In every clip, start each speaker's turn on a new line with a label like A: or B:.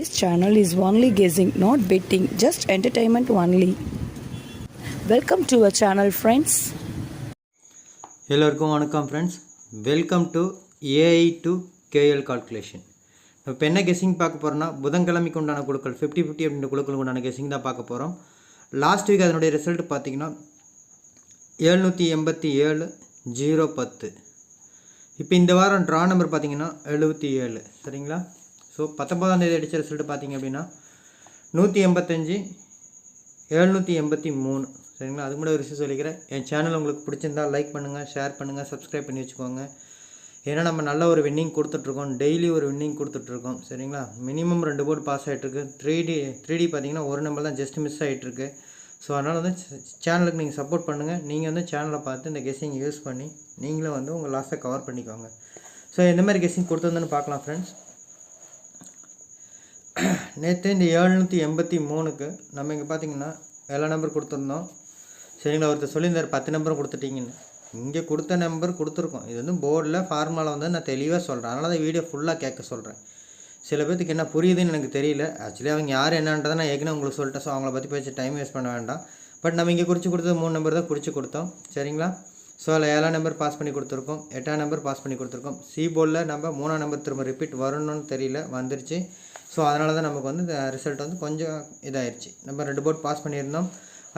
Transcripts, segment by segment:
A: This channel is only guessing, not betting, just entertainment only. Welcome to our channel friends
B: எல்லோருக்கும் வணக்கம் friends welcome to AI to KL calculation இப்போ என்ன guessing பார்க்க போகிறோம்னா புதன்கிழமைக்கு உண்டான குழுக்கள் ஃபிஃப்டி ஃபிஃப்டி அப்படின்ற குழுக்களுக்கு உண்டான கெஸிங் தான் பார்க்க போகிறோம் லாஸ்ட் வீக் அதனுடைய ரிசல்ட் பார்த்தீங்கன்னா எழுநூற்றி எண்பத்தி ஏழு ஜீரோ பத்து. இப்போ இந்த வாரம் ட்ரா நம்பர் பார்த்தீங்கன்னா எழுபத்தி ஏழு. சரிங்களா? ஸோ பத்தொம்பதாம் தேதி அடித்த ரிசல்ட் பார்த்தீங்க அப்படின்னா நூற்றி எண்பத்தஞ்சு எழுநூற்றி எண்பத்தி மூணு. சரிங்களா? அது கூட ஒரு விஷயம் சொல்லிக்கிறேன். என் சேனல் உங்களுக்கு பிடிச்சிருந்தா லைக் பண்ணுங்கள் ஷேர் பண்ணுங்கள் சப்ஸ்கிரைப் பண்ணி வச்சுக்கோங்க. ஏன்னா நம்ம நல்ல ஒரு வின்னிங் கொடுத்துட்ருக்கோம். டெய்லி ஒரு வின்னிங் கொடுத்துட்ருக்கோம். சரிங்களா? மினிமம் ரெண்டு போர்டு பாஸ் ஆகிட்ருக்கு த்ரீ டி த்ரீ டி பார்த்தீங்கன்னா ஒரு நம்பர் தான் ஜஸ்ட் மிஸ் ஆகிட்ருக்கு ஸோ அதனால் வந்து சேனலுக்கு நீங்கள் சப்போர்ட் பண்ணுங்கள் நீங்கள் வந்து சேனலை பார்த்து இந்த கெஸ்ஸிங் யூஸ் பண்ணி நீங்களும் வந்து உங்கள் லாஸை கவர் பண்ணிக்கோங்க. ஸோ எந்த மாதிரி கெஸ்ஸிங் கொடுத்துருந்தேன்னு பார்க்கலாம் ஃப்ரெண்ட்ஸ் நேற்று இந்த ஏழ்நூற்றி எண்பத்தி மூணுக்கு நம்ம இங்கே பார்த்தீங்கன்னா எல்லா நம்பர் கொடுத்துருந்தோம். சரிங்களா ஒருத்தர் சொல்லியிருந்தார் பத்து நம்பரும் கொடுத்துட்டீங்கன்னு. இங்கே கொடுத்த நம்பர் கொடுத்துருக்கோம். இது வந்து போர்டில் ஃபார்முலா வந்து நான் தெளிவாக சொல்கிறேன் அதனால தான் வீடியோ ஃபுல்லாக கேட்க சொல்கிறேன் சில பேர்த்துக்கு என்ன புரியுதுன்னு எனக்கு தெரியல. ஆக்சுவலி அவங்க யார் என்னன்றதை நான் ஏற்கனவே உங்களுக்கு சொல்லிட்டேன். ஸோ அவங்கள பற்றி பேசி டைம் வேஸ்ட் பண்ண வேண்டாம். பட் நம்ம இங்கே குறித்து கொடுத்தது மூணு நம்பர் தான் குறித்து கொடுத்தோம். சரிங்களா? ஸோ அதில் ஏழாம் நம்பர் பாஸ் பண்ணி கொடுத்துருக்கோம். எட்டாம் நம்பர் பாஸ் பண்ணி கொடுத்துருக்கோம். சி போர்டில் நம்ம மூணாம் நம்பர் திரும்ப ரிப்பீட் வரணும்னு தெரியல. வந்துருச்சு. ஸோ அதனால தான் நமக்கு வந்து ரிசல்ட் வந்து கொஞ்சம் இதாகிடுச்சு நம்ம ரெண்டு போர்ட் பாஸ் பண்ணியிருந்தோம்.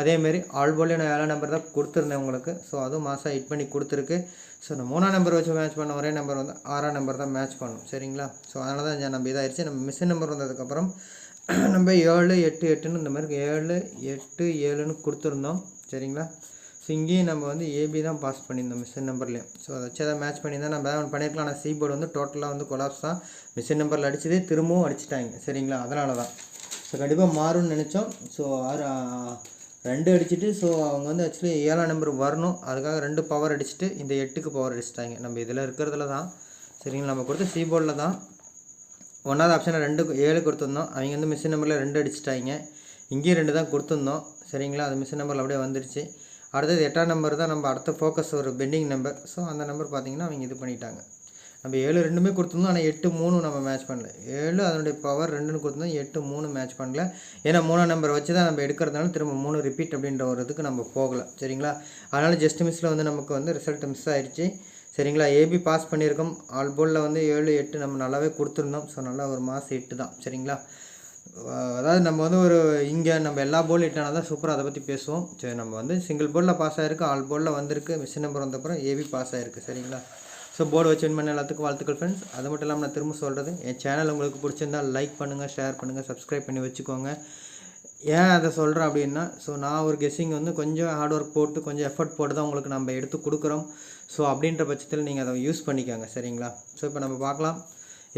B: அதேமாரி ஆல் போர்ட்லேயும் நான் ஏழாம் நம்பர் தான் கொடுத்துருந்தேன் உங்களுக்கு. ஸோ அதுவும் மாதம் ஹிட் பண்ணி கொடுத்துருக்கு. ஸோ நான் மூணாம் நம்பர் வச்சு மேட்ச் பண்ண ஒரே நம்பர் வந்து ஆறாம் நம்பர் தான் மேட்ச் பண்ணும். சரிங்களா? ஸோ அதனால தான் நம்ம இதாகிடுச்சு நம்ம மிஷின் நம்பர் வந்ததுக்கப்புறம் நம்ம ஏழு எட்டு எட்டுன்னு இந்த மாதிரி ஏழு எட்டு ஏழுன்னு கொடுத்துருந்தோம். சரிங்களா? ஸோ இங்கேயும் நம்ம வந்து ஏபி தான் பாஸ் பண்ணியிருந்தோம் மிஷின் நம்பர்லேயும் ஸோ அதை வச்சு அதை மேட்ச் பண்ணியிருந்தா நம்ம ஏதாவது பண்ணியிருக்கலாம் ஆனால் சி போர்டு வந்து டோட்டலாக வந்து கொலாப்ஸ் தான். மிஷின் நம்பரில் அடிச்சது திரும்பவும் அடிச்சிட்டாங்க. சரிங்களா? அதனால தான். ஸோ கண்டிப்பாக மாறும்னு நினச்சோம். ஸோ ஆறு ரெண்டு அடிச்சுட்டு ஸோ அவங்க வந்து ஆக்சுவலி ஏழாம் நம்பர் வரணும். அதுக்காக ரெண்டு பவர் அடிச்சுட்டு இந்த எட்டுக்கு பவர் அடிச்சிட்டாங்க. நம்ம இதில் இருக்கிறதுல தான். சரிங்களா? நம்ம கொடுத்த சி போர்டில் தான். ஒன்றாவது ஆப்ஷனில் ரெண்டு ஏழு கொடுத்துருந்தோம். அவங்க வந்து மிஷின் நம்பரில் ரெண்டு அடிச்சிட்டாங்க. இங்கேயும் ரெண்டு தான் கொடுத்துருந்தோம். சரிங்களா? அது மிஷின் நம்பரில் அப்படியே வந்துருச்சு. அடுத்தது எட்டாம் நம்பர் தான் நம்ம அடுத்த ஃபோக்கஸ் ஒரு பெண்டிங் நம்பர் ஸோ அந்த நம்பர் பார்த்தீங்கன்னா அவங்க இது பண்ணிட்டாங்க. நம்ம ஏழு ரெண்டுமே கொடுத்துருந்தோம் ஆனால் எட்டு மூணு நம்ம மேட்ச் பண்ணல. ஏழு அதனுடைய பவர் ரெண்டுன்னு கொடுத்துருந்தோம் எட்டு மூணு மேட்ச் பண்ணல. ஏன்னா மூணாம் நம்பர் வச்சு தான் நம்ம எடுக்கிறதுனால திரும்ப மூணு ரிப்பீட் அப்படின்ற ஒரு இதுக்கு நம்ம போகலை. சரிங்களா? அதனால் ஜஸ்ட் மிஸ்ஸில் வந்து நமக்கு வந்து ரிசல்ட் மிஸ் ஆயிடுச்சு சரிங்களா? ஏபி பாஸ் பண்ணியிருக்கோம். ஆல் போலில் வந்து ஏழு எட்டு நம்ம நல்லாவே கொடுத்துருந்தோம். ஸோ நல்லா ஒரு மாதம் எட்டு தான் சரிங்களா? அதாவது நம்ம வந்து ஒரு இங்கே நம்ம எல்லா போல் இட்டானா தான் சூப்பராக அதை பற்றி பேசுவோம். சரி நம்ம வந்து சிங்கிள் போர்டில் பாஸ் ஆகிருக்கு ஆல் போர்டில் வந்திருக்கு மிஷின் நம்பர் வந்தப்பறம் ஏபி பாஸ் ஆகிருக்கு சரிங்களா? ஸோ போர்டு வச்சு வின் பண்ண எல்லாத்துக்கும் வாழ்த்துக்கள் ஃப்ரெண்ட்ஸ் அது மட்டும் இல்லாமல் நான் திரும்ப சொல்கிறது என் சேனல் உங்களுக்கு பிடிச்சிருந்தா லைக் பண்ணுங்கள் ஷேர் பண்ணுங்கள் சப்ஸ்கிரைப் பண்ணி வச்சுக்கோங்க. ஏன் அதை சொல்கிறேன் அப்படின்னா ஸோ நான் ஒரு கெஸ்ஸிங் வந்து கொஞ்சம் ஹார்ட் ஒர்க் போட்டு கொஞ்சம் எஃபர்ட் போட்டு தான் உங்களுக்கு நம்ம எடுத்து கொடுக்குறோம். ஸோ அப்படின்ற பட்சத்தில் நீங்கள் அதை யூஸ் பண்ணிக்கோங்க சரிங்களா? ஸோ இப்போ நம்ம பார்க்கலாம்.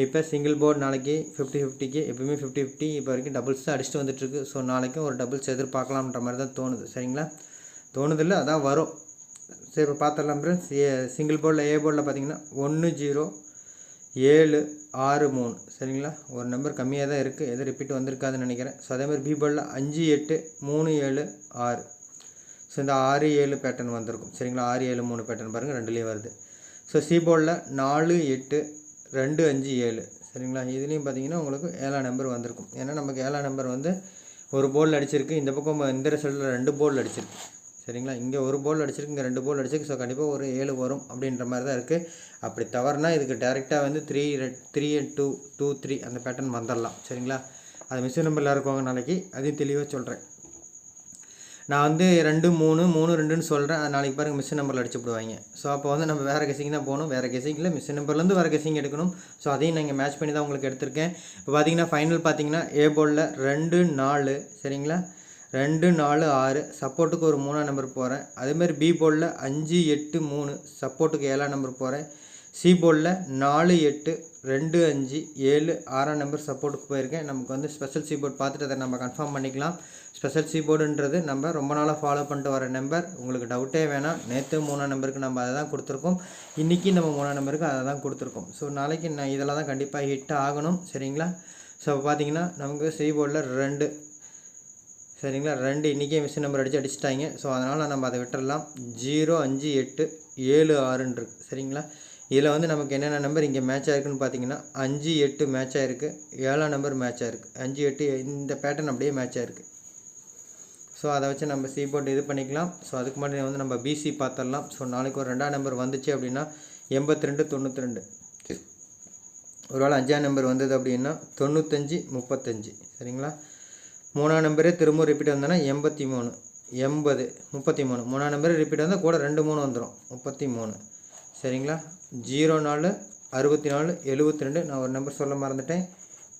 B: இப்போ சிங்கிள் போர்டு நாளைக்கு ஃபிஃப்டி ஃபிஃப்டிக்கு எப்பவுமே ஃபிஃப்டி ஃபிஃப்டி இப்போ வரைக்கும் டபுள்ஸ் தான் அடிச்சுட்டு வந்துட்டுருக்கு. ஸோ நாளைக்கும் ஒரு டபுள்ஸ் எதிர்பார்க்கலாம்ன்ற மாதிரி தான் தோணுது. சரிங்களா? தோணுதில்ல அதான் வரும். சரி இப்போ பார்த்துடலாம் ஃப்ரெண்ட்ஸ் ஏ சிங்கிள் போர்டில் ஏ போர்டில் பார்த்தீங்கன்னா ஒன்று ஜீரோ ஏழு ஆறு மூணு. சரிங்களா? ஒரு நம்பர் கம்மியாக தான் இருக்குது எதுவும் ரிப்பீட் வந்திருக்காதுன்னு நினைக்கிறேன். ஸோ அதே மாதிரி பி போர்டில் அஞ்சு எட்டு மூணு ஏழு ஆறு. ஸோ இந்த ஆறு ஏழு பேட்டர்ன் வந்திருக்கும். சரிங்களா? ஆறு ஏழு மூணு பேட்டர்ன் பாருங்கள் ரெண்டுலேயும் வருது. ஸோ சி போர்டில் நாலு எட்டு ரெண்டு அஞ்சு ஏழு. சரிங்களா? இதுலேயும் பார்த்தீங்கன்னா உங்களுக்கு ஏழாம் நம்பர் வந்திருக்கும். ஏன்னா நமக்கு ஏழாம் நம்பர் வந்து ஒரு போல் அடிச்சிருக்கு. இந்த பக்கம் இந்த ரிசல்ட்டில் ரெண்டு போல் அடிச்சிருக்கு. சரிங்களா? இங்கே ஒரு போல் அடிச்சிருக்கு இங்கே ரெண்டு போல் அடிச்சிருக்கு. ஸோ கண்டிப்பாக ஒரு ஏழு வரும் அப்படின்ற மாதிரி தான் இருக்குது அப்படி தவறுனா இதுக்கு டேரெக்டாக வந்து three three two two three அந்த பேட்டர்ன் வந்துடலாம் சரிங்களா? அது மிஸ் நம்பரில் இருக்கவங்க நாளைக்கு அதையும் தெளிவாக சொல்கிறேன் நான் வந்து ரெண்டு மூணு மூணு ரெண்டுன்னு சொல்கிறேன் அது நாளைக்கு பாருங்கள் மிஷின் நம்பரில் அடிச்சு விடுவாங்க ஸோ அப்போ வந்து நம்ம வேறு கெஸிங் தான் போகணும். வேறு கெசிங்கில் மிஸ் நம்பர்லேருந்து வேறு கெசிங் எடுக்கணும். ஸோ அதையும் நான் இங்கே மேட்ச் பண்ணி தான் உங்களுக்கு எடுத்திருக்கேன். இப்போ பார்த்தீங்கன்னா ஃபைனல் பார்த்தீங்கன்னா ஏ போர்டில் ரெண்டு நாலு சரிங்களா? ரெண்டு நாலு ஆறு சப்போர்ட்டுக்கு ஒரு மூணாம் நம்பர் போகிறேன் அதேமாதிரி பி போலில் அஞ்சு எட்டு மூணு சப்போர்ட்டுக்கு ஏழாம் நம்பர் போகிறேன் சி போலில் நாலு எட்டு ரெண்டு அஞ்சு ஏழு ஆறாம் நம்பர் சப்போர்ட்டுக்கு போயிருக்கேன். நமக்கு வந்து ஸ்பெஷல் சி போர்ட் பார்த்துட்டு அதை நம்ம கன்ஃபார்ம் பண்ணிக்கலாம். ஸ்பெஷல் சி போர்டுன்றது நம்ம ரொம்ப நாளாக ஃபாலோ பண்ணிட்டு வர நம்பர் உங்களுக்கு டவுட்டே வேணாம். நேற்று மூணாம் நம்பருக்கு நம்ம அதை தான் கொடுத்துருக்கோம். இன்றைக்கி நம்ம மூணாம் நம்பருக்கு அதை தான் கொடுத்துருக்கோம். ஸோ நாளைக்கு நான் இதெல்லாம் தான் கண்டிப்பாக ஹிட் ஆகணும். சரிங்களா? ஸோ பார்த்தீங்கன்னா நமக்கு சி போர்டில் ரெண்டு. சரிங்களா? ரெண்டு இன்றைக்கே மிஷின் நம்பர் அடித்து அடிச்சிட்டாங்க. ஸோ அதனால் நம்ம அதை விட்டுறலாம். ஜீரோ அஞ்சு எட்டு ஏழு ஆறுன்னு சரிங்களா? இதில் வந்து நமக்கு என்னென்ன நம்பர் இங்கே மேட்ச் ஆயிருக்குன்னு பார்த்தீங்கன்னா அஞ்சு எட்டு மேட்ச் ஆயிருக்கு. ஏழாம் நம்பர் மேட்ச் ஆயிருக்கு. அஞ்சு எட்டு இந்த பேட்டர்ன் அப்படியே மேட்ச் ஆயிருக்கு. ஸோ அதை வச்சு நம்ம சி போர்டு இது பண்ணிக்கலாம். ஸோ அதுக்கு முன்னாடி வந்து நம்ம பிசி பார்த்துடலாம் ஸோ நாளைக்கு ஒரு ரெண்டாம் நம்பர் வந்துச்சு அப்படின்னா எண்பத்தி ரெண்டு தொண்ணூற்றி ரெண்டு ஒருவேளை அஞ்சாம் நம்பர் வந்தது அப்படின்னா தொண்ணூத்தஞ்சு முப்பத்தஞ்சு. சரிங்களா? மூணாம் நம்பரே திரும்ப ரிப்பீட் வந்தோன்னா எண்பத்தி மூணு எண்பது முப்பத்தி மூணு மூணாம் நம்பரே ரிப்பீட் வந்தால் கூட ரெண்டு மூணு வந்துடும் முப்பத்தி மூணு சரிங்களா? ஜீரோ நாலு அறுபத்தி நாலு எழுபத்தி ரெண்டு. நான் ஒரு நம்பர் சொல்ல மறந்துட்டேன்.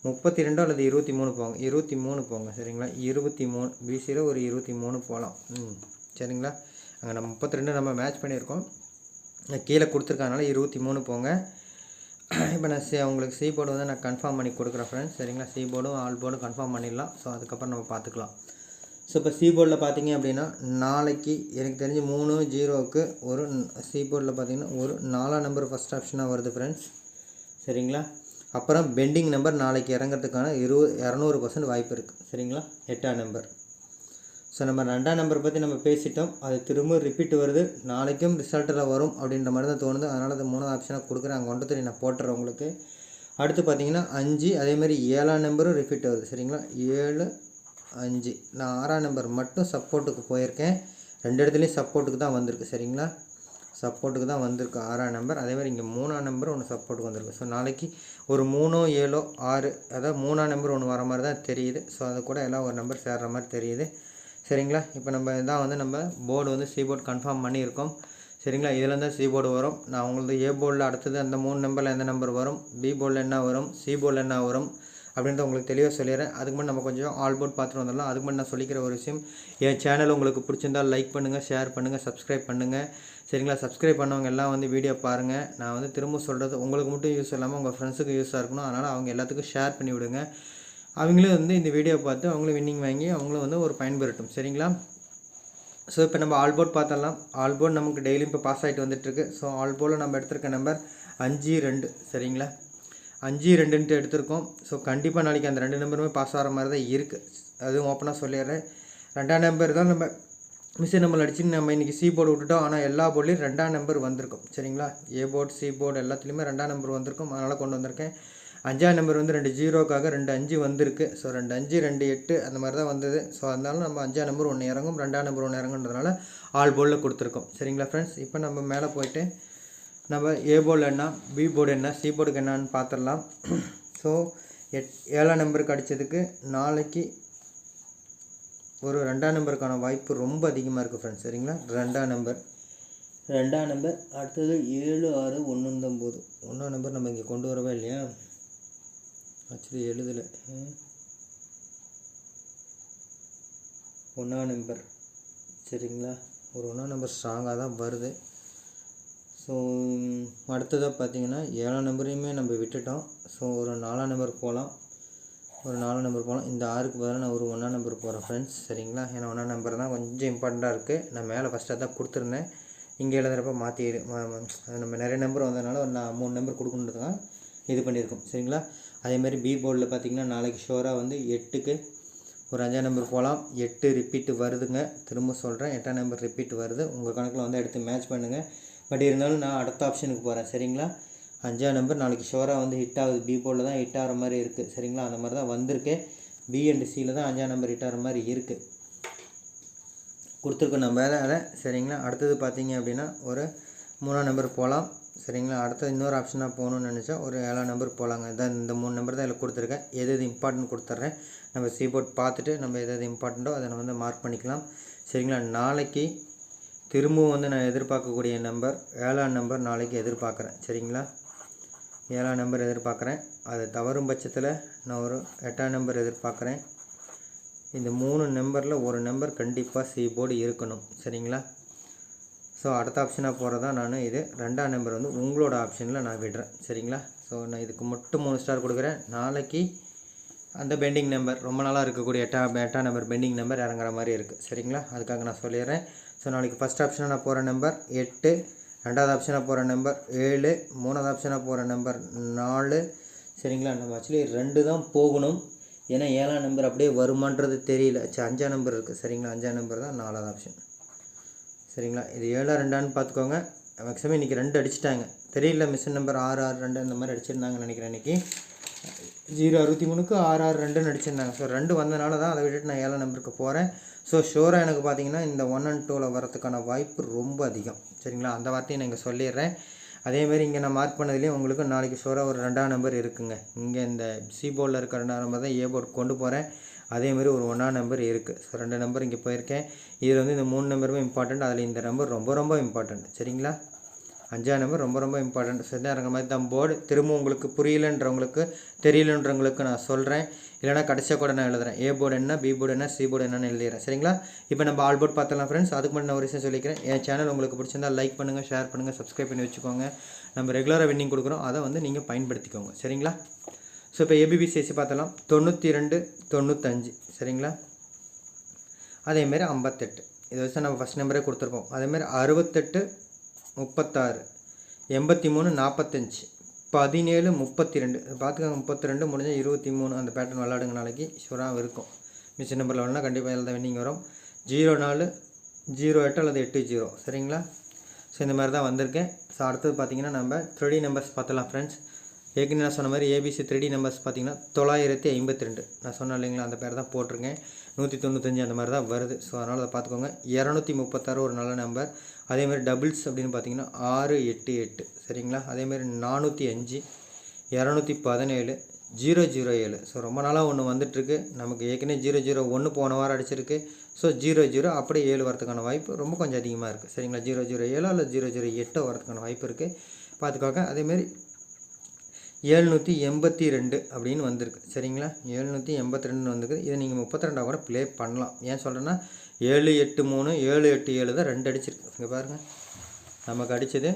B: முப்பத்தி ரெண்டு அல்லது இருபத்தி மூணு போங்க. இருபத்தி மூணு போங்க சரிங்களா? இருபத்தி மூணு பிசியில் ஒரு இருபத்தி மூணு போகலாம் ம் சரிங்களா? அங்கே நம்ம முப்பத்தி ரெண்டு நம்ம மேட்ச் பண்ணியிருக்கோம். கீழே கொடுத்துருக்கனால இருபத்தி மூணு போங்க. இப்போ நான் சி உங்களுக்கு சி போர்டு வந்து நான் கன்ஃபார்ம் பண்ணி கொடுக்குறேன் ஃப்ரெண்ட்ஸ் சரிங்களா? சி போர்டும் ஆல் போர்டும் கன்ஃபார்ம் பண்ணிடலாம். ஸோ அதுக்கப்புறம் நம்ம பார்த்துக்கலாம் ஸோ இப்போ சி போர்டில் பார்த்தீங்க அப்படின்னா நாளைக்கு எனக்கு தெரிஞ்சு மூணு ஜீரோவுக்கு ஒரு சி போர்டில் பார்த்தீங்கன்னா ஒரு நாலாம் நம்பர் ஃபஸ்ட் ஆப்ஷனாக வருது ஃப்ரெண்ட்ஸ் சரிங்களா? அப்புறம் பெண்டிங் நம்பர் நாளைக்கு இறங்குறதுக்கான இருபது இரநூறு பர்சன்ட் வாய்ப்பு இருக்குது சரிங்களா? எட்டாம் நம்பர் ஸோ நம்ம ரெண்டாம் நம்பர் பற்றி நம்ம பேசிட்டோம். அது திரும்ப ரிப்பீட் வருது. நாளைக்கும் ரிசல்ட்டில் வரும் அப்படின்ற மாதிரி தான் தோணுது. அதனால் அது மூணாவது ஆப்ஷனாக கொடுக்குறேன். அங்கே கொண்டு நான் போட்டுறேன் உங்களுக்கு. அடுத்து பார்த்தீங்கன்னா அஞ்சு அதேமாதிரி ஏழாம் நம்பரும் ரிப்பீட் வருது. சரிங்களா? ஏழு அஞ்சு. நான் ஆறாம் நம்பர் மட்டும் சப்போர்ட்டுக்கு போயிருக்கேன். ரெண்டு இடத்துலையும் சப்போர்ட்டுக்கு தான் வந்திருக்கு. சரிங்களா? சப்போர்ட்டுக்கு தான் வந்திருக்கு ஆறாம் நம்பர் அதே மாதிரி இங்கே மூணாம் நம்பர் ஒன்று சப்போர்ட்டுக்கு வந்திருக்கு. ஸோ நாளைக்கு ஒரு மூணோ ஏழோ ஆறு அதாவது மூணாம் நம்பர் ஒன்று வர மாதிரி தான் தெரியுது. ஸோ அது கூட எல்லாம் ஒரு நம்பர் சேர்ற மாதிரி தெரியுது. சரிங்களா? இப்போ நம்ம இதான் வந்து நம்ம போர்டு வந்து சி போர்டு கன்ஃபார்ம் பண்ணியிருக்கோம். சரிங்களா? இதில் தான் சி போர்டு வரும். நான் உங்களுக்கு ஏ போர்டில் அடுத்தது அந்த மூணு நம்பரில் எந்த நம்பர் வரும்? பி போர்டில் என்ன வரும்? சி போர்டில் என்ன வரும்? அப்படின்றத உங்களுக்கு தெளிவாக சொல்லிடுறேன். அதுக்கு மட்டும் நம்ம கொஞ்சம் ஆல் போர்ட் பார்த்துட்டு வந்துடலாம். அதுக்கு மட்டும் நான் சொல்லிக்கிற ஒரு விஷயம் என் சேனல் உங்களுக்கு பிடிச்சிருந்தால் லைக் பண்ணுங்கள் ஷேர் பண்ணுங்கள் சப்ஸ்கிரைப் பண்ணுங்கள் சரிங்களா? சப்ஸ்கிரைப் பண்ணவங்க எல்லாம் வந்து வீடியோ பாருங்கள் நான் வந்து திரும்ப சொல்கிறது உங்களுக்கு மட்டும் யூஸ் இல்லாமல் உங்கள் ஃப்ரெண்ட்ஸுக்கு யூஸாக இருக்கணும். அதனால் அவங்க எல்லாத்துக்கும் ஷேர் பண்ணி விடுங்க. அவங்களும் வந்து இந்த வீடியோ பார்த்து அவங்களும் வின்னிங் வாங்கி அவங்களும் வந்து ஒரு பயன்பெறட்டும் சரிங்களா? ஸோ இப்போ நம்ம ஆல் போர்ட் பார்த்தலாம் ஆல் போர்ட் நமக்கு டெய்லியும் இப்போ பாஸ் ஆகிட்டு வந்துட்டுருக்கு. ஸோ ஆல் போர்டில் நம்ம எடுத்திருக்க நம்பர் அஞ்சு ரெண்டு. சரிங்களா? அஞ்சு ரெண்டுன்ட்டு எடுத்திருக்கோம். ஸோ கண்டிப்பாக நாளைக்கு அந்த ரெண்டு நம்பருமே பாஸ் ஆகிற மாதிரி தான் இருக்குது அதுவும் ஓப்பனாக சொல்லிடுறேன். ரெண்டாம் நம்பர் தான் நம்ம மிஸ்ஸு நம்பர் அடிச்சு நம்ம இன்றைக்கி சி போர்டு விட்டுட்டோம். ஆனால் எல்லா போர்ட்லேயும் ரெண்டாம் நம்பர் வந்திருக்கும். சரிங்களா? ஏ போர்டு சி போர்டு எல்லாத்துலேயுமே ரெண்டாம் நம்பர் வந்திருக்கும். அதனால் கொண்டு வந்திருக்கேன். அஞ்சாம் நம்பர் வந்து ரெண்டு ஜீரோக்காக ரெண்டு அஞ்சு வந்திருக்கு. ஸோ ரெண்டு அஞ்சு ரெண்டு எட்டு அந்த மாதிரி தான் வந்தது. ஸோ அதனால நம்ம அஞ்சாம் நம்பர் ஒன்று இறங்கும். ரெண்டாம் நம்பர் ஒன்று இறங்குன்றதுனால ஆல் போர்டில் கொடுத்துருக்கோம். சரிங்களா ஃப்ரெண்ட்ஸ் இப்போ நம்ம மேலே போயிட்டு நம்ம ஏ போர்டில் என்ன பி போர்டு என்ன சி போர்டுக்கு என்னான்னு பார்த்துடலாம் ஸோ எட் ஏழாம் நம்பருக்கு அடித்ததுக்கு நாளைக்கு ஒரு ரெண்டாம் நம்பருக்கான வாய்ப்பு ரொம்ப அதிகமாக இருக்குது ஃப்ரெண்ட்ஸ் சரிங்களா? ரெண்டாம் நம்பர். ரெண்டாம் நம்பர். அடுத்தது ஏழு ஆறு ஒன்றுந்தொம்போது ஒன்றாம் நம்பர் நம்ம இங்கே கொண்டு வரவே இல்லையா? ஆக்சுவலி எழுதலை. ஒன்றாம் நம்பர். சரிங்களா? ஒரு ஒன்றாம் நம்பர் ஸ்ட்ராங்காக தான் வருது. ஸோ அடுத்ததாக பார்த்தீங்கன்னா ஏழாம் நம்பரையுமே நம்ம விட்டுட்டோம். ஸோ ஒரு நாலாம் நம்பர் போகலாம் ஒரு நாலு நம்பர் போகலாம் இந்த ஆறுக்கு பதிலாக நான் ஒரு ஒன்றாம் நம்பர் போகிறேன் ஃப்ரெண்ட்ஸ் சரிங்களா? ஏன்னா ஒன்றாம் நம்பர் தான் கொஞ்சம் இம்பார்ட்டண்ட்டாக இருக்குது நான் மேலே ஃபஸ்ட்டாக தான் கொடுத்துருந்தேன். இங்கே எழுதுகிறப்ப மாற்றி நம்ம நிறைய நம்பர் வந்ததுனால ஒரு நான் மூணு நம்பர் கொடுக்கணுன்றதுக்காக இது பண்ணியிருக்கோம். சரிங்களா? அதேமாதிரி பி போர்டில் பார்த்தீங்கன்னா நாளைக்கு ஷோராக வந்து எட்டுக்கு ஒரு அஞ்சாம் நம்பர் போகலாம் எட்டு ரிப்பீட்டு வருதுங்க. திரும்ப சொல்கிறேன் எட்டாம் நம்பர் ரிப்பீட் வருது. உங்கள் கணக்கில் வந்து எடுத்து மேட்ச் பண்ணுங்கள் பட் இருந்தாலும் நான் அடுத்த ஆப்ஷனுக்கு போகிறேன் சரிங்களா? அஞ்சாம் நம்பர் நாளைக்கு ஷோராக வந்து ஹிட் ஆகுது. பி போர்டில் தான் ஹிட் ஆகிற மாதிரி இருக்குது சரிங்களா? அந்த மாதிரி தான் வந்திருக்கு. பி அண்ட் சியில் தான் அஞ்சாம் நம்பர் ஹிட் ஆகிற மாதிரி இருக்குது கொடுத்துருக்கோம் நம்ம வேலை அதை. சரிங்களா? அடுத்தது பார்த்தீங்க அப்படின்னா ஒரு மூணாம் நம்பர் போகலாம். சரிங்களா? அடுத்தது இன்னொரு ஆப்ஷனாக போகணும்னு நினச்சா ஒரு ஏழாம் நம்பர் போகலாங்க இதான் இந்த மூணு நம்பர் தான் இதில் கொடுத்துருக்கேன். எது எது இம்பார்ட்டன்ட் கொடுத்துட்றேன். நம்ம சி போர்ட் பார்த்துட்டு நம்ம எது எது இம்பார்ட்டண்ட்டோ அதை நம்ம வந்து மார்க் பண்ணிக்கலாம். சரிங்களா? நாளைக்கு திரும்பவும் வந்து நான் எதிர்பார்க்கக்கூடிய நம்பர் ஏழாம் நம்பர் நாளைக்கு எதிர்பார்க்குறேன். சரிங்களா? ஏழாம் நம்பர் எதிர்பார்க்குறேன். அது தவறும் பட்சத்தில் நான் ஒரு எட்டாம் நம்பர் எதிர்பார்க்குறேன். இந்த மூணு நம்பரில் ஒரு நம்பர் கண்டிப்பாக சி போர்டு இருக்கணும். சரிங்களா? ஸோ அடுத்த ஆப்ஷனாக போகிறதா நான் இது ரெண்டாம் நம்பர் வந்து உங்களோட ஆப்ஷனில் நான் விடுறேன். சரிங்களா? ஸோ நான் இதுக்கு மட்டும் மூணு ஸ்டார் கொடுக்குறேன். நாளைக்கு அந்த பெண்டிங் நம்பர் ரொம்ப நாளாக இருக்கக்கூடிய எட்டாம் எட்டாம் நம்பர் பெண்டிங் நம்பர் இறங்குற மாதிரி இருக்குது சரிங்களா? அதுக்காக நான் சொல்லிடுறேன். ஸோ நாளைக்கு ஃபஸ்ட் ஆப்ஷனாக நான் போகிற நம்பர் எட்டு ரெண்டாவது ஆப்ஷனாக போகிற நம்பர் ஏழு மூணாவது ஆப்ஷனாக போகிற நம்பர் நாலு. சரிங்களா? நம்ம ஆக்சுவலி ரெண்டு தான் போகணும். ஏன்னா ஏழாம் நம்பர் அப்படியே வருமான்றது தெரியல. சரி அஞ்சாம் நம்பர் இருக்குது சரிங்களா? அஞ்சாம் நம்பர் தான் நாலாவது ஆப்ஷன் சரிங்களா? இது ஏழா ரெண்டான்னு பார்த்துக்கோங்க. மேக்ஸிமம் இன்றைக்கி ரெண்டு அடிச்சிட்டாங்க. தெரியல மிஷின் நம்பர் ஆறு ஆறு ரெண்டு அந்த மாதிரி அடிச்சிருந்தாங்கன்னு நினைக்கிறேன் இன்றைக்கி ஜீரோ அறுபத்தி மூணுக்கு ஆறு ஆறு ரெண்டுன்னு அடிச்சிருந்தாங்க. ஸோ ரெண்டு வந்தனால தான் அதை விட்டுட்டு நான் ஏழாம் நம்பருக்கு போகிறேன் ஸோ ஷோராக எனக்கு பார்த்தீங்கன்னா இந்த ஒன் அண்ட் டூவில் வரதுக்கான வாய்ப்பு ரொம்ப அதிகம். சரிங்களா? அந்த வார்த்தையை நான் இங்கே சொல்லிடுறேன். அதேமாரி இங்கே நான் மார்க் பண்ணதுலேயும் உங்களுக்கு நாளைக்கு ஷோராக ஒரு ரெண்டாம் நம்பர் இருக்குங்க. இங்கே இந்த சி போர்டில் இருக்கிற ரெண்டாம் நம்பர் தான் ஏ போர்டு கொண்டு போகிறேன் அதேமாரி ஒரு ஒன்றாம் நம்பர் இருக்குது ஸோ ரெண்டு நம்பர் இங்கே போயிருக்கேன். இதில் வந்து இந்த மூணு நம்பருமே இம்பார்ட்டண்ட் அதில் இந்த நம்பர் ரொம்ப ரொம்ப இம்பார்ட்டண்ட் சரிங்களா? அஞ்சாம் நம்பர் ரொம்ப ரொம்ப இம்பார்ட்டண்ட் செஞ்சாருங்க மாதிரி தான் போர்டு திரும்ப உங்களுக்கு புரியலன்றவங்களுக்கு தெரியலன்றவங்களுக்கு நான் சொல்கிறேன் இல்லைனா கடைசியாக கூட நான் எழுதுறேன். ஏ போர்டு என்ன பி போர்டு என்ன சி போர்டு என்னன்னு எழுதிடுறேன். சரிங்களா? இப்போ நம்ம ஆல் போர்ட் பார்த்தலாம் ஃப்ரெண்ட்ஸ் அதுக்கு மட்டும் நான் ஒரு விஷயம் சொல்லிக்கிறேன். என் சேனல் உங்களுக்கு பிடிச்சிருந்தா லைக் பண்ணுங்கள் ஷேர் பண்ணுங்கள் சப்ஸ்கிரைப் பண்ணி வச்சுக்கோங்க. நம்ம ரெகுலராக வின்னிங் கொடுக்குறோம். அதை வந்து நீங்கள் பயன்படுத்திக்கோங்க. சரிங்களா? ஸோ இப்போ ஏபிபிசிஎஸ்சி பார்த்தலாம் தொண்ணூற்றி ரெண்டு தொண்ணூத்தஞ்சு. சரிங்களா? அதேமாரி ஐம்பத்தெட்டு. இதை வச்சு நம்ம ஃபஸ்ட் நம்பரே கொடுத்துருப்போம். அதேமாரி அறுபத்தெட்டு முப்பத்தாறு. எண்பத்தி மூணு நாற்பத்தஞ்சு பதினேழு முப்பத்தி ரெண்டு பார்த்துக்கோங்க முப்பத்தி ரெண்டு முடிஞ்சால் இருபத்தி மூணு அந்த பேட்டர்ன் விளாடுங்க நாளைக்கு. ஷூராக இருக்கும். மிஷின் நம்பரில் வேணா கண்டிப்பாக எழுத வேண்டிங்க வரும். ஜீரோ நாலு ஜீரோ எட்டு அல்லது எட்டு ஜீரோ. சரிங்களா? ஸோ இந்த மாதிரி தான் வந்திருக்கேன். ஸோ அடுத்தது பார்த்தீங்கன்னா நம்ம த்ரீ நம்பர்ஸ் பார்த்தலாம் ஃப்ரெண்ட்ஸ் ஏற்கனவே நான் சொன்ன மாதிரி ஏபிசி த்ரீடி நம்பர்ஸ் பார்த்தீங்கன்னா தொள்ளாயிரத்தி ஐம்பத்தி ரெண்டு நான் சொன்னேன் இல்லைங்களா அந்த பேர் தான் போட்டிருக்கேன். நூற்றி தொண்ணூத்தஞ்சு அந்த மாதிரி தான் வருது. ஸோ அதனால் அதை பார்த்துக்கோங்க. இரநூத்தி முப்பத்தாறு ஒரு நல்ல நம்பர் அதேமாதிரி டபுள்ஸ் அப்படின்னு பார்த்தீங்கன்னா ஆறு எட்டு எட்டு. சரிங்களா? அதேமாதிரி நானூற்றி அஞ்சு இரநூத்தி பதினேழு ஜீரோ ஜீரோ ஏழு. ஸோ ரொம்ப நாளாக ஒன்று வந்துட்டுருக்கு. நமக்கு ஏற்கனவே ஜீரோ ஜீரோ ஒன்று போன வாரம் அடிச்சிருக்கு. ஸோ ஜீரோ ஜீரோ அப்படியே ஏழு வரதுக்கான வாய்ப்பு ரொம்ப கொஞ்சம் அதிகமாக இருக்குது சரிங்களா? ஜீரோ ஜீரோ ஏழோ இல்லை ஜீரோ ஜீரோ எட்டோ வரதுக்கான வாய்ப்பு இருக்குது பார்த்துக்கோங்க. அதேமாரி ஏழ்நூற்றி எண்பத்தி ரெண்டு அப்படின்னு வந்திருக்கு. சரிங்களா? ஏழ்நூற்றி எண்பத்தி ரெண்டுன்னு வந்திருக்கு இதை நீங்கள் முப்பத்தி ரெண்டாக கூட ப்ளே பண்ணலாம். ஏன் சொல்கிறேன்னா ஏழு எட்டு மூணு ஏழு எட்டு ஏழு தான் ரெண்டு அடிச்சிருக்கு. இங்கே பாருங்கள் நமக்கு அடித்தது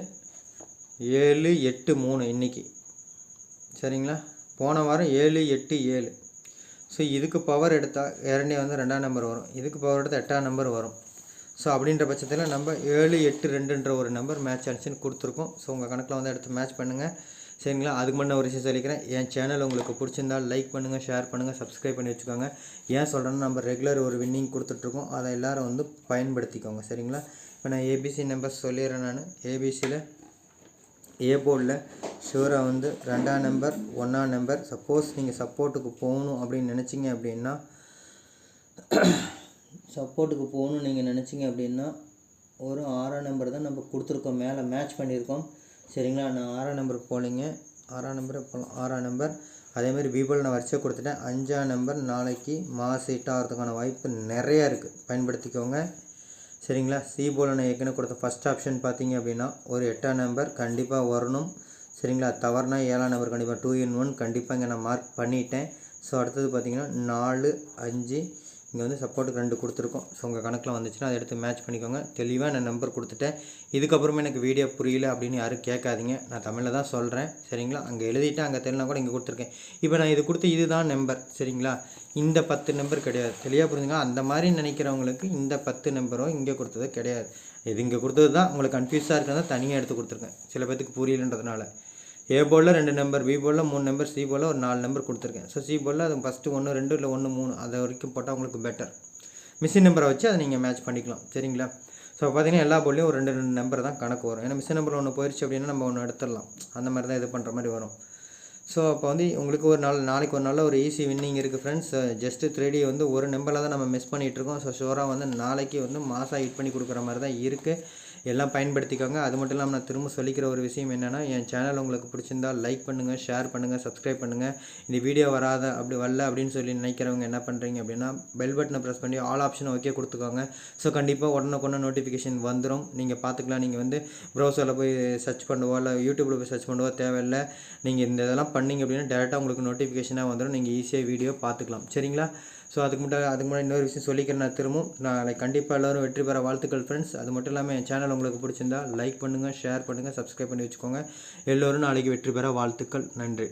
B: ஏழு எட்டு மூணு இன்றைக்கி சரிங்களா? போன வாரம் ஏழு எட்டு ஏழு. ஸோ இதுக்கு பவர் எடுத்தால் இரண்டே வந்து ரெண்டாம் நம்பர் வரும். இதுக்கு பவர் எடுத்தால் எட்டாம் நம்பர் வரும். ஸோ அப்படின்ற பட்சத்தில் நம்ம ஏழு எட்டு ரெண்டுன்ற ஒரு நம்பர் மேட்ச் ஆனிச்சுன்னு கொடுத்துருக்கோம். ஸோ உங்கள் கணக்கில் வந்து எடுத்து மேட்ச் பண்ணுங்கள் சரிங்களா? அதுக்கு முன்னே ஒரு விஷயம் சொல்லிக்கிறேன். என் சேனல் உங்களுக்கு பிடிச்சிருந்தால் லைக் பண்ணுங்கள் ஷேர் பண்ணுங்கள் சப்ஸ்கிரைப் பண்ணி வச்சுக்கோங்க. ஏன் சொல்கிறேன்னா நம்ம ரெகுலர் ஒரு வின்னிங் கொடுத்துட்ருக்கோம். அதை எல்லாரும் வந்து பயன்படுத்திக்கோங்க. சரிங்களா? இப்போ நான் ஏபிசி நம்பர் சொல்லிடுறேன் நான். ஏபிசியில் ஏ போர்டில் ஷூராக வந்து ரெண்டாம் நம்பர் ஒன்றாம் நம்பர் சப்போஸ் நீங்கள் சப்போர்ட்டுக்கு போகணும் அப்படின்னு நினச்சிங்க அப்படின்னா சப்போர்ட்டுக்கு போகணும்னு நீங்கள் நினச்சிங்க அப்படின்னா ஒரு ஆறாம் நம்பர் தான் நம்ம கொடுத்துருக்கோம். மேலே மேட்ச் பண்ணியிருக்கோம். சரிங்களா? நான் ஆறாம் நம்பருக்கு போனீங்க. ஆறாம் நம்பர் போகலாம் ஆறாம் நம்பர். அதேமாதிரி பீபிள் நான் வரிசையாக கொடுத்துட்டேன். அஞ்சாம் நம்பர் நாளைக்கு மாஸ் ஹிட் ஆகிறதுக்கான வாய்ப்பு நிறையா இருக்குது பயன்படுத்திக்கோங்க. சரிங்களா? சி போல நான் ஏற்கனவே கொடுத்த ஃபஸ்ட் ஆப்ஷன் பார்த்தீங்க அப்படின்னா ஒரு எட்டாம் நம்பர் கண்டிப்பாக வரணும். சரிங்களா? தவறுனா ஏழாம் நம்பர் கண்டிப்பாக டூ இன் ஒன் கண்டிப்பாக இங்கே நான் மார்க் பண்ணிட்டேன். ஸோ அடுத்தது பார்த்தீங்கன்னா நாலு அஞ்சு இங்கே வந்து சப்போர்ட்டுக்கு ரெண்டு கொடுத்துருக்கோம். ஸோ உங்கள் கணக்கில் வந்துச்சுன்னா அதை எடுத்து மேட்ச் பண்ணிக்கோங்க. தெளிவாக நான் நம்பர் கொடுத்துட்டேன். இதுக்கப்புறமே எனக்கு வீடியோ புரியல அப்படின்னு யாரும் கேட்காதீங்க. நான் தமிழில் தான் சொல்கிறேன் சரிங்களா? அங்கே எழுதிட்டு அங்கே தெரியலாம் கூட இங்கே கொடுத்துருக்கேன். இப்போ நான் இது கொடுத்த இதுதான் நம்பர் சரிங்களா? இந்த பத்து நம்பர் கிடையாது. தெளிவாக புரிஞ்சுங்க அந்த மாதிரி நினைக்கிறவங்களுக்கு இந்த பத்து நம்பரோ இங்கே கொடுத்தது கிடையாது. இது இங்கே கொடுத்தது தான் உங்களுக்கு கன்ஃபியூஸாக இருக்கிறதா தனியாக எடுத்து கொடுத்துருக்கேன். சில பேத்துக்கு புரியலன்றதுனால. ஏ போர்டில் ரெண்டு நம்பர் பி போர்டில் மூணு நம்பர் சி போர்டில் ஒரு நாலு நம்பர் கொடுத்துருக்கேன். ஸோ சி போர்டில் அது ஃபஸ்ட்டு ஒன்று ரெண்டு இல்லை ஒன்று மூணு. அது வரைக்கும் போட்டால் உங்களுக்கு பெட்டர் மிஷின் நம்பரை வச்சு அதை நீங்கள் மேட்ச் பண்ணிக்கலாம். சரிங்களா? ஸோ பார்த்தீங்கன்னா எல்லா போர்ட்லேயும் ஒரு ரெண்டு ரெண்டு நம்பர் தான் கணக்கு வரும். ஏன்னா மிஷின் நம்பர் ஒன்று போயிடுச்சு அப்படின்னா நம்ம ஒன்று எடுத்துடலாம். அந்த மாதிரி தான் இது பண்ணுற மாதிரி வரும். ஸோ அப்போ வந்து உங்களுக்கு ஒரு நாள் நாளைக்கு ஒரு நாளில் ஒரு ஈஸி வின்னிங் இருக்குது ஃப்ரெண்ட்ஸ் ஜஸ்ட்டு த்ரீ வந்து ஒரு நம்பரில் தான் நம்ம மிஸ் பண்ணிகிட்ருக்கோம் ஸோ ஷோராக வந்து நாளைக்கு வந்து மாதம் ஹிட் பண்ணி கொடுக்குற மாதிரி தான் இருக்குது எல்லாம் பயன்படுத்திக்கோங்க. அது மட்டும் இல்லாமல் நான் திரும்ப சொல்லிக்கிற ஒரு விஷயம் என்னென்னா என் சேனல் உங்களுக்கு பிடிச்சிருந்தா லைக் பண்ணுங்கள் ஷேர் பண்ணுங்கள் சப்ஸ்கிரைப் பண்ணுங்கள் இந்த வீடியோ வராத அப்படி வரல அப்படின்னு சொல்லி நினைக்கிறவங்க என்ன பண்ணுறீங்க அப்படின்னா பெல் பட்டனை ப்ரெஸ் பண்ணி ஆல் ஆப்ஷன் ஓகே கொடுத்துக்கோங்க. ஸோ கண்டிப்பாக உடனுக்குடனே நோட்டிஃபிகேஷன் வந்துடும் நீங்கள் பார்த்துக்கலாம். நீங்கள் வந்து ப்ரௌசரில் போய் சர்ச் பண்ணுவோ இல்லை யூடியூப்பில் போய் சர்ச் பண்ணுவோ தேவையில்லை. நீங்கள் இந்த இதெல்லாம் பண்ணீங்க அப்படின்னா டேரெக்டாக உங்களுக்கு நோட்டிஃபிகேஷனாக வந்துடும் நீங்கள் ஈஸியாக வீடியோ பார்த்துக்கலாம். சரிங்களா? ஸோ அதுக்கு மட்டும் அதுக்கு முன்னாடி இன்னொரு விஷயம் சொல்லிக்கிறேன் நான் திரும்பவும். நான் கண்டிப்பாக எல்லோரும் வெற்றி பெற வாழ்த்துக்கள் ஃப்ரெண்ட்ஸ் அது மட்டும் இல்லாமல் என் சேனல் உங்களுக்கு பிடிச்சிருந்தா லைக் பண்ணுங்கள் ஷேர் பண்ணுங்கள் சப்ஸ்கிரைப் பண்ணி வச்சுக்கோங்க. எல்லோரும் நாளைக்கு வெற்றி பெற வாழ்த்துக்கள். நன்றி.